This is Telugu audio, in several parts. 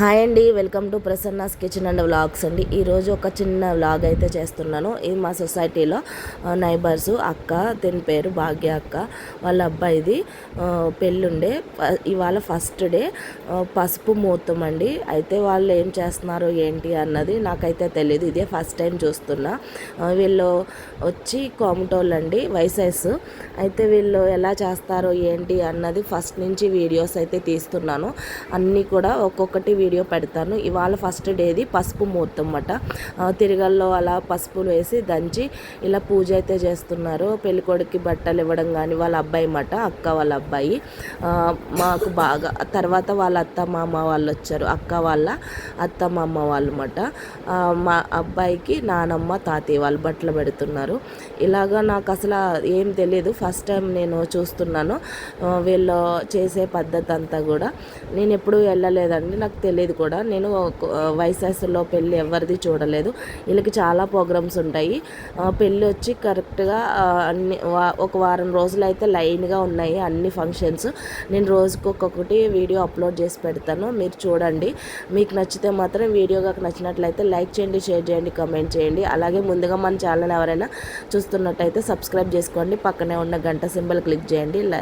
హాయ్ అండి welcome to Prasanna's kitchen and vlogs అండి. ఈరోజు ఒక చిన్న వ్లాగ్ అయితే చేస్తున్నాను. ఇది మా సొసైటీలో నైబర్స్ అక్క దీని పేరు భాగ్య అక్క వాళ్ళ అబ్బాయిది పెళ్ళుండే ఇవాళ ఫస్ట్ డే పసుపు మూతం అండి. అయితే వాళ్ళు ఏం చేస్తున్నారు ఏంటి అన్నది నాకైతే తెలియదు ఇదే ఫస్ట్ టైం చూస్తున్నా. వీళ్ళు వచ్చి కోమటోళ్ళు అండి వైసెస్. అయితే వీళ్ళు ఎలా చేస్తారో ఏంటి అన్నది ఫస్ట్ నుంచి వీడియోస్ అయితే తీస్తున్నాను. అన్నీ కూడా ఒక్కొక్కటి వీడియో పెడతాను. ఇవాళ ఫస్ట్ డేది పసుపు ముహూర్తం అన్నమాట తిరగల్లో అలా పసుపులు వేసి దంచి ఇలా పూజ అయితే చేస్తున్నారు. పెళ్ళికొడుకి బట్టలు ఇవ్వడం కానీ వాళ్ళ అబ్బాయి అన్నమాట అక్క వాళ్ళ అబ్బాయి. మాకు బాగా తర్వాత వాళ్ళ అత్త మామ వాళ్ళు వచ్చారు. అక్క వాళ్ళ అత్త మామ వాళ్ళు అన్నమాట మా అబ్బాయికి నానమ్మ తాతయ్య వాళ్ళు బట్టలు పెడుతున్నారు. ఇలాగా నాకు అసలు ఏం తెలియదు ఫస్ట్ టైం నేను చూస్తున్నాను. వీళ్ళు చేసే పద్ధతి అంతా కూడా. నేను ఎప్పుడూ వెళ్ళలేదండి. నాకు తెలియదు కూడా. నేను వైశాస్లో పెళ్ళి ఎవరిది చూడలేదు. వీళ్ళకి చాలా ప్రోగ్రామ్స్ ఉంటాయి. పెళ్ళి వచ్చి కరెక్ట్గా అన్ని వా- ఒక వారం రోజులు అయితే లైన్గా ఉన్నాయి అన్ని ఫంక్షన్స్. నేను రోజుకి ఒక్కొక్కటి వీడియో అప్లోడ్ చేసి పెడతాను. మీరు చూడండి. మీకు నచ్చితే మాత్రం వీడియో కాక నచ్చినట్లయితే లైక్ చేయండి షేర్ చేయండి కమెంట్ చేయండి. అలాగే ముందుగా మన ఛానల్ ఎవరైనా చూస్తున్నట్టయితే సబ్స్క్రైబ్ చేసుకోండి. పక్కనే ఉన్న గంట సింబల్ క్లిక్ చేయండి.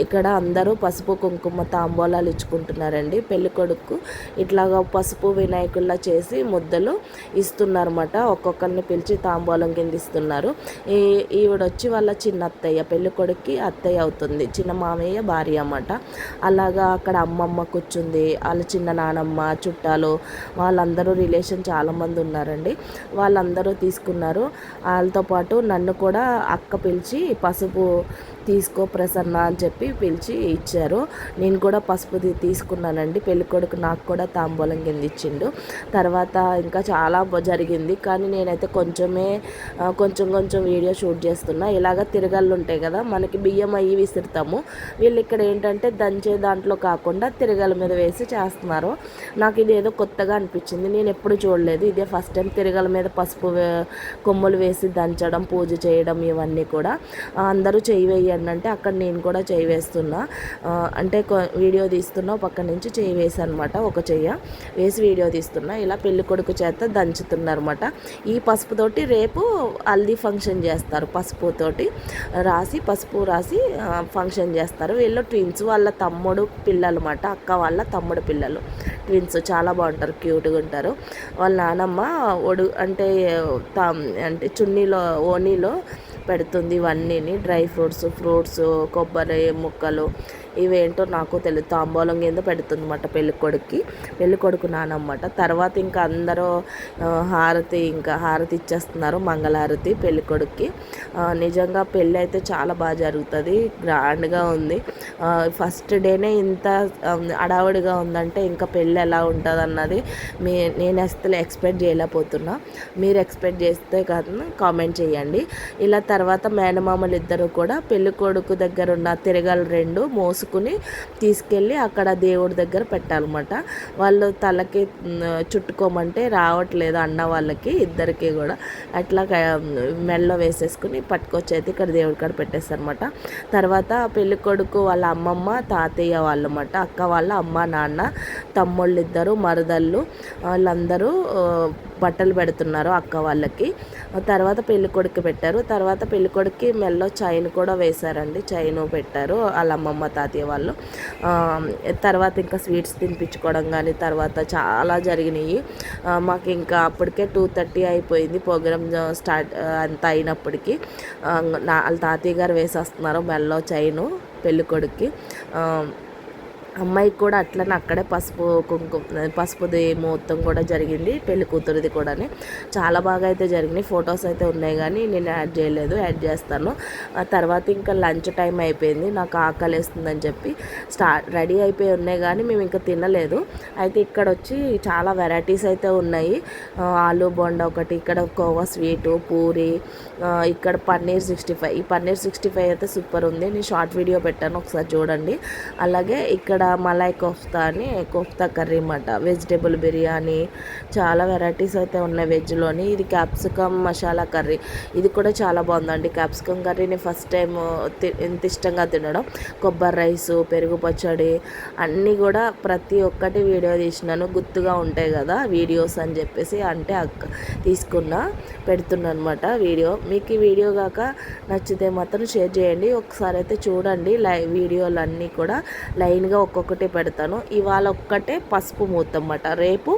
ఇక్కడ అందరూ పసుపు కుంకుమ తాంబూలాలు ఇచ్చుకుంటున్నారండి. పెళ్ళికొడుకు ఇట్లాగా పసుపు వినాయకుల్లా చేసి ముద్దలు ఇస్తున్నారన్నమాట. ఒక్కొక్కరిని పిలిచి తాంబూలం కింద ఇస్తున్నారు. ఈ ఈవిడ వచ్చి వాళ్ళ చిన్న అత్తయ్య పెళ్ళి కొడుక్కి అత్తయ్య అవుతుంది. చిన్న మామయ్య భార్య అన్నమాట. అలాగా అక్కడ అమ్మమ్మ కూర్చుంది. వాళ్ళ చిన్న నానమ్మ చుట్టాలు వాళ్ళందరూ రిలేషన్ చాలామంది ఉన్నారండి. వాళ్ళందరూ తీసుకున్నారు. వాళ్ళతో పాటు నన్ను కూడా అక్క పిలిచి పసుపు తీసుకో ప్రసన్న అని చెప్పి పిలిచి ఇచ్చారు. నేను కూడా పసుపు తీసుకున్నానండి. పెళ్ళికొడుకు నాకు కూడా తాంబూలం కింద ఇచ్చిండు. తర్వాత ఇంకా చాలా జరిగింది. కానీ నేనైతే కొంచెమే కొంచెం కొంచెం వీడియో షూట్ చేస్తున్నా. ఇలాగ తిరగళ్ళు ఉంటాయి కదా మనకి బియ్యం అయ్యి విసురుతాము. వీళ్ళు ఇక్కడ ఏంటంటే దంచే దాంట్లో కాకుండా తిరగల మీద వేసి చేస్తున్నారు. నాకు ఇది ఏదో కొత్తగా అనిపించింది. నేను ఎప్పుడు చూడలేదు. ఇదే ఫస్ట్ టైం తిరగల మీద పసుపు కొమ్ములు వేసి దంచడం పూజ చేయడం ఇవన్నీ కూడా. అందరూ చేయి వేయండి అంటే అక్కడ నేను కూడా చేయి వేస్తున్నా. అంటే కొ- వీడియో తీస్తున్నా పక్క నుంచి చేయి వేసి అనమాట. ఒక చెయ్య. వేసి వీడియో తీస్తున్నా. ఇలా పెళ్ళి కొడుకు చేత దంచుతున్నారన్నమాట. ఈ పసుపుతోటి రేపు హల్దీ ఫంక్షన్ చేస్తారు పసుపుతోటి రాసి పసుపు రాసి ఫంక్షన్ చేస్తారు. వీళ్ళు ట్విన్స్ వాళ్ళ తమ్ముడు పిల్లలు అన్నమాట అక్క వాళ్ళ తమ్ముడు పిల్లలు. ట్విన్స్ చాలా బాగుంటారు క్యూట్గా ఉంటారు. వాళ్ళ నానమ్మ ఒడు అంటే తా అంటే చున్నీలో ఓనీలో పెడుతుంది ఇవన్నీని. డ్రై ఫ్రూట్స్ ఫ్రూట్స్ కొబ్బరి ముక్కలు ఇవేంటో నాకు తెలియదు తాంబూలం కింద పెడుతుంది అన్నమాట పెళ్ళి పెళ్ళికొడుకు నానమాట తర్వాత ఇంకా అందరూ హారతి ఇంకా హారతి ఇచ్చేస్తున్నారు మంగళహారతి పెళ్ళికొడుక్కి. నిజంగా పెళ్ళి అయితే చాలా బాగా జరుగుతుంది. గ్రాండ్గా ఉంది. ఫస్ట్ డేనే ఇంత అడావుడిగా ఉందంటే ఇంకా పెళ్ళి ఎలా ఉంటుంది అన్నది మీ నేను అసలు ఎక్స్పెక్ట్ చేయలేకపోతున్నా. మీరు ఎక్స్పెక్ట్ చేస్తే కాదు కామెంట్ చేయండి. ఇలా తర్వాత మేనమామలు ఇద్దరు కూడా పెళ్ళి కొడుకు దగ్గర ఉన్న తిరగలు రెండు మోసుకుని తీసుకెళ్ళి అక్కడ దేవుడి దగ్గర పెట్టాలన్నమాట. వాళ్ళు తలకి చుట్టుకోమంటే రావట్లేదు అన్న వాళ్ళకి ఇద్దరికి కూడా. అట్లా క- మెడలో వేసేసుకుని పట్టుకొచ్చి అయితే ఇక్కడ దేవుడి కాడ పెట్టేస్తారనమాట తర్వాత పెళ్ళి కొడుకు వాళ్ళ అమ్మమ్మ తాతయ్య వాళ్ళమాట అక్క వాళ్ళ అమ్మ నాన్న తమ్ముళ్ళు ఇద్దరు మరదళ్ళు వాళ్ళందరూ బట్టలు పెడుతున్నారు అక్క వాళ్ళకి. తర్వాత పెళ్ళికొడుకు పెట్టారు. తర్వాత పెళ్ళి మెల్లో చైన్ కూడా వేశారండి. చైన్ పెట్టారు వాళ్ళ అమ్మమ్మ తాతయ్య వాళ్ళు. తర్వాత ఇంకా స్వీట్స్ తినిపించుకోవడం కానీ తర్వాత చాలా జరిగినాయి. మాకు ఇంకా అప్పటికే టూ థర్టీ అయిపోయింది ప్రోగ్రామ్ స్టార్ట్ అంత అయినప్పటికీ. నా వాళ్ళ తాతయ్య గారు వేసేస్తున్నారు మెల్లో చైను పెళ్ళి అమ్మాయికి కూడా అట్లనే అక్కడే పసుపు కుంకుమ పసుపుది మొత్తం కూడా జరిగింది పెళ్ళి కూతురిది కూడా చాలా బాగా అయితే జరిగినాయి ఫొటోస్ అయితే ఉన్నాయి కానీ నేను యాడ్ చేయలేదు యాడ్ చేస్తాను. తర్వాత ఇంకా లంచ్ టైం అయిపోయింది నాకు ఆకలి వేస్తుందని చెప్పి స్టార్ట్ రెడీ అయిపోయి ఉన్నాయి కానీ మేము ఇంకా తినలేదు. అయితే ఇక్కడ వచ్చి చాలా వెరైటీస్ అయితే ఉన్నాయి. ఆలూ ఆలు ఒకటి ఇక్కడ కోవా స్వీటు పూరి ఇక్కడ పన్నీర్ సిక్స్టీ ఫైవ్. ఈ పన్నీర్ సిక్స్టీ ఫైవ్ అయితే సూపర్ ఉంది. నేను షార్ట్ వీడియో పెట్టాను ఒకసారి చూడండి. అలాగే ఇక్కడ ఇక్కడ మలాయ్ కోఫ్తా అని కోఫ్తా కర్రీ అన్నమాట. వెజిటేబుల్ బిర్యానీ చాలా వెరైటీస్ అయితే ఉన్నాయి వెజ్లోని ఇది క్యాప్సికమ్ మసాలా కర్రీ. ఇది కూడా చాలా బాగుందండి. క్యాప్సికమ్ కర్రీని ఫస్ట్ టైం ఎంత ఇష్టంగా తినడం. కొబ్బరి రైస్ పెరుగు పచ్చడి అన్నీ కూడా ప్రతి ఒక్కటి వీడియో తీసినాను. గుర్తుగా ఉంటాయి కదా వీడియోస్ అని చెప్పేసి అంటే అక్క తీసుకున్నా పెడుతున్నా అనమాట వీడియో. మీకు ఈ వీడియో కాక నచ్చితే మాత్రం షేర్ చేయండి. ఒకసారి అయితే చూడండి లై వీడియోలన్నీ కూడా లైన్గా ఒక్కొక్కటి పెడతాను. ఇవాళ ఒక్కటే పసుపు మూత అన్నమాట రేపు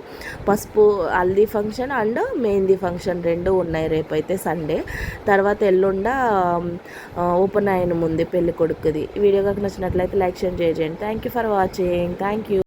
పసుపు haldi function and mehndi function రెండు ఉన్నాయి రేపు అయితే సండే. తర్వాత ఎల్లుండ ఉపనయనం ఉంది పెళ్ళి కొడుకుది వీడియో కనుక నచ్చినట్లయితే లైక్ షేర్ చేయండి thank you for watching. Thank you.